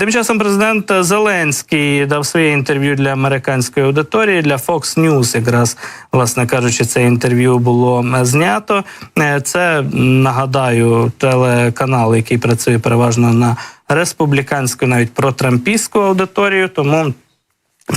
Тим часом президент Зеленський дав своє інтерв'ю для американської аудиторії для Fox News. Якраз власне кажучи, це інтерв'ю було е, знято. Е, Це нагадаю телеканал, який працює переважно на республіканську, навіть протрампійську аудиторію. Тому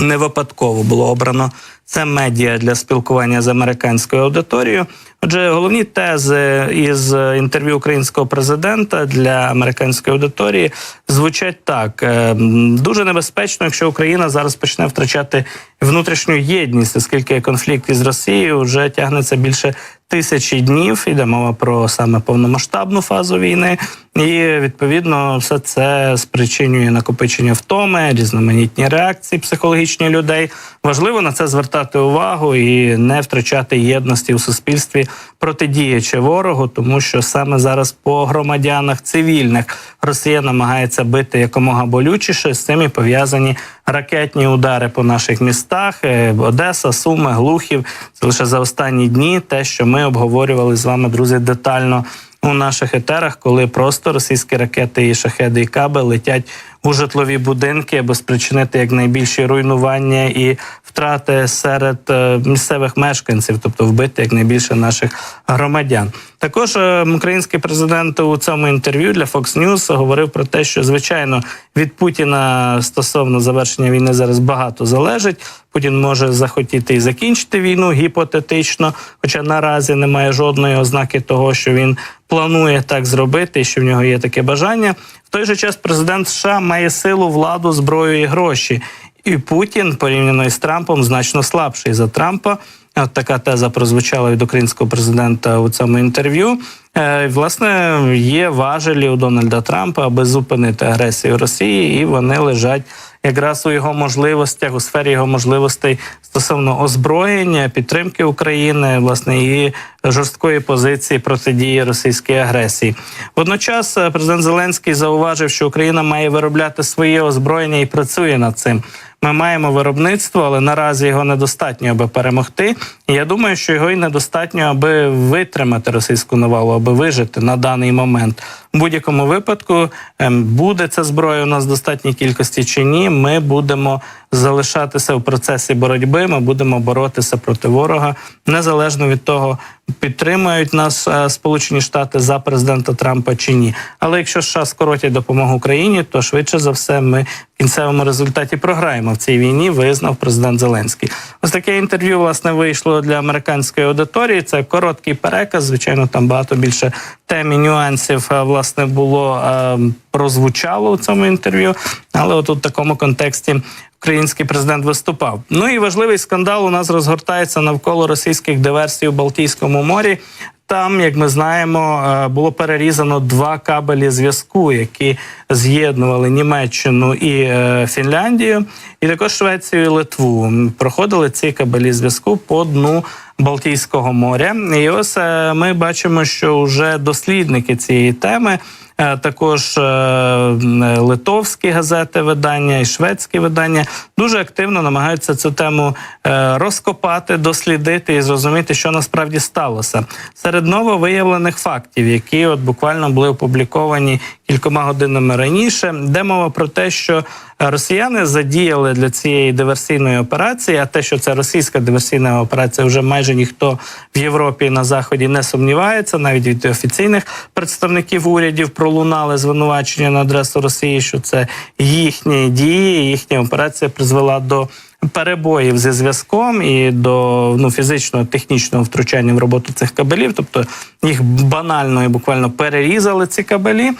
не випадково було обрано це медіа для спілкування з американською аудиторією. Отже, головні тези із інтерв'ю українського президента для американської аудиторії звучать так: Е, дуже небезпечно, якщо Україна зараз почне втрачати внутрішню єдність, оскільки конфлікт із Росією вже тягнеться більше тисячі днів. Йде мова про саме повномасштабну фазу війни, і відповідно все це спричинює накопичення втоми, різноманітні реакції психологічні людей. Важливо на це звертати увагу і не втрачати єдності у суспільстві протидіячи ворогу, тому що саме зараз по громадянах цивільних Росія намагається бити якомога болючіше. З цим і пов'язані ракетні удари по наших містах: Е, Одеса, Суми, Глухів. Це лише за останні дні. Те, що ми обговорювали з вами, друзі, детально у наших етерах, коли просто російські ракети і шахеди і каби летять у житлові будинки, аби спричинити якнайбільші руйнування і втрати серед е, місцевих мешканців, тобто вбити якнайбільше наших громадян. Також е, український президент у цьому інтерв'ю для Fox News говорив про те, що звичайно від Путіна стосовно завершення війни зараз багато залежить. Путін може захотіти і закінчити війну гіпотетично, хоча наразі немає жодної ознаки того, що він планує так зробити, що в нього є таке бажання. В той же час президент США має силу, владу, зброю і гроші. І Путін порівняно із Трампом значно слабший за Трампа. От така теза прозвучала від українського президента у цьому інтерв'ю. Е, власне, є важелі у Дональда Трампа, аби зупинити агресію Росії, і вони лежать якраз у його можливостях, у сфері його можливостей стосовно озброєння, підтримки України, власне, і жорсткої позиції протидії російській агресії. Водночас е, президент Зеленський зауважив, що Україна має виробляти своє озброєння і працює над цим. Ми маємо виробництво, але наразі його недостатньо, аби перемогти. І я думаю, що його і недостатньо, аби витримати російську навалу, аби вижити на даний момент. У будь-якому випадку ем, буде ця зброя у нас в достатній кількості чи ні. Ми будемо залишатися в процесі боротьби. Ми будемо боротися проти ворога незалежно від того, підтримують нас е, Сполучені Штати за президента Трампа чи ні. Але якщо США скоротять допомогу Україні, то швидше за все ми в кінцевому результаті програємо в цій війні. Визнав президент Зеленський. Ось таке інтерв'ю власне вийшло для американської аудиторії. Це короткий переказ. Звичайно, там багато більше тем і нюансів е, власне було е, прозвучало у цьому інтерв'ю. Але от у такому контексті український президент виступав. Ну і важливий скандал у нас розгортається навколо російських диверсій у Балтійському морі. Там, як ми знаємо, е, було перерізано два кабелі зв'язку, які з'єднували Німеччину і е, Фінляндію, і також Швецію і Литву. Проходили ці кабелі зв'язку по дну Балтійського моря. І ось е, ми бачимо, що вже дослідники цієї теми. Е, Також е, литовські газети, видання і шведські видання дуже активно намагаються цю тему е, розкопати, дослідити і зрозуміти, що насправді сталося. Серед нововиявлених фактів, які от буквально були опубліковані кількома годинами раніше, де мова про те, що росіяни задіяли для цієї диверсійної операції, а те, що це російська диверсійна операція, вже майже ніхто в Європі на заході не сумнівається. Навіть від офіційних представників урядів пролунали звинувачення на адресу Росії, що це їхні дії, їхня операція призвела до. Перебоїв зі зв'язком і до ну фізичного технічного втручання в роботу цих кабелів, тобто їх банально і буквально перерізали ці кабелі.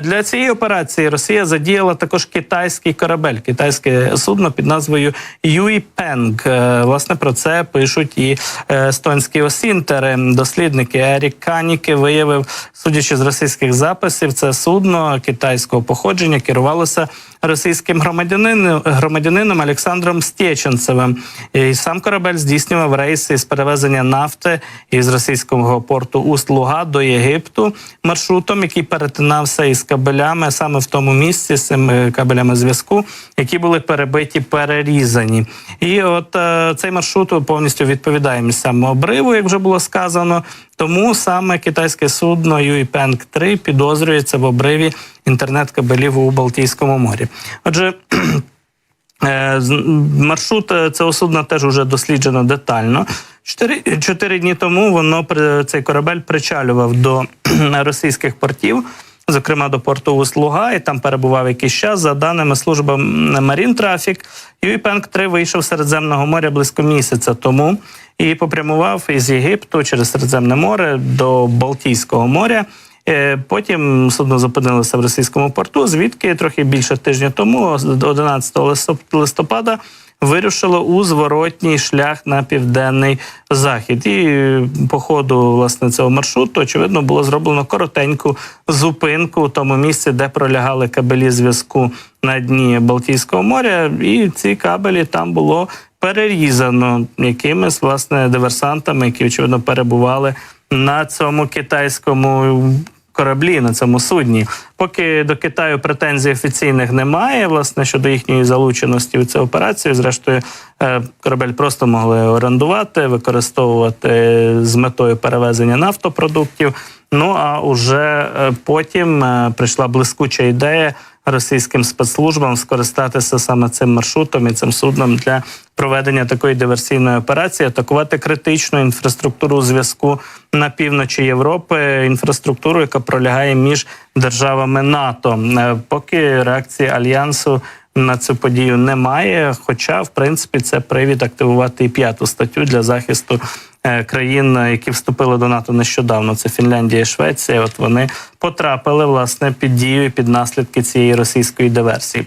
Для цієї операції Росія задіяла також китайський корабель, китайське судно під назвою Юй Пенг. Е, Власне про це пишуть і е, естонські осінтери. Дослідники Ерік Каніки виявив, судячи з російських записів, це судно китайського походження керувалося російським громадянином громадянином Олександром Стєченцевим. І сам корабель здійснював рейси з перевезення нафти із російського порту Уст-Луга до Єгипту маршрутом, який перетинався із кабелями саме в тому місці з цими кабелями зв'язку, які були перебиті, перерізані. І от е, цей маршрут повністю відповідає місцевому обриву, як вже було сказано. Тому саме китайське судно Юйпенг 3 підозрюється в обриві інтернет-кабелів у Балтійському морі. Отже. Е, Маршрут е, цього судна теж вже досліджено детально. Чотири, чотири дні тому воно цей корабель причалював до російських портів, зокрема до порту Услуга, і там перебував якийсь час. За даними служби Марін Трафік, Юйпенг 3 вийшов з Середземного моря близько місяця тому і попрямував із Єгипту через Середземне море до Балтійського моря. Е, Потім судно зупинилося в російському порту, звідки трохи більше тижня тому, 11 листоп- листопада, вирушило у зворотній шлях на південний захід. І по ходу власне цього маршруту, очевидно, було зроблено коротеньку зупинку у тому місці, де пролягали кабелі зв'язку на дні Балтійського моря. І ці кабелі там було перерізано якимись власне диверсантами, які очевидно перебували на цьому китайському кораблі, на цьому судні. Поки до Китаю претензій офіційних немає, власне, щодо їхньої залученості в цю операцію. Зрештою, е, корабель просто могли орендувати, використовувати з метою перевезення нафтопродуктів. Ну а уже е, потім е, прийшла блискуча ідея російським спецслужбам скористатися саме цим маршрутом і цим судном для проведення такої диверсійної операції, атакувати критичну інфраструктуру зв'язку на півночі Європи, інфраструктуру, яка пролягає між державами НАТО. Е, Поки реакції альянсу на цю подію немає. Хоча, в принципі, це привід активувати і п'яту статтю для захисту країн, е, які вступили до НАТО нещодавно. Це Фінляндія і Швеція. От вони потрапили власне під дію і під наслідки цієї російської диверсії.